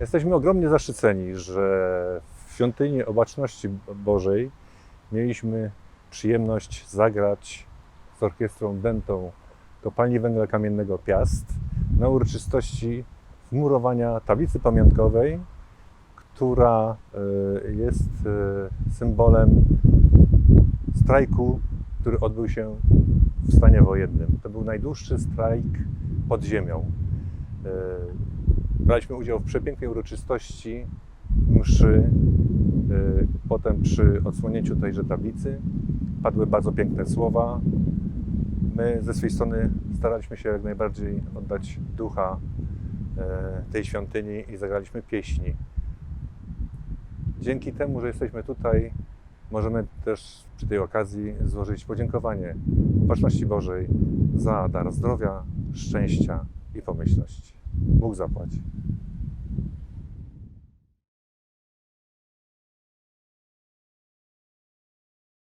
Jesteśmy ogromnie zaszczyceni, że w świątyni Obaczności Bożej mieliśmy przyjemność zagrać z orkiestrą Dentą Kopalni Węgla Kamiennego Piast na uroczystości wmurowania tablicy pamiątkowej, która e, jest e, symbolem strajku, który odbył się w stanie wojennym. To był najdłuższy strajk pod ziemią. Braliśmy udział w przepięknej uroczystości mszy. e, Potem przy odsłonięciu tejże tablicy padły bardzo piękne słowa. My ze swojej strony staraliśmy się jak najbardziej oddać ducha e, tej świątyni i zagraliśmy pieśni. Dzięki temu, że jesteśmy tutaj, możemy też przy tej okazji złożyć podziękowanie Opatrzności Bożej za dar zdrowia, szczęścia i pomyślności. Bóg zapłaci.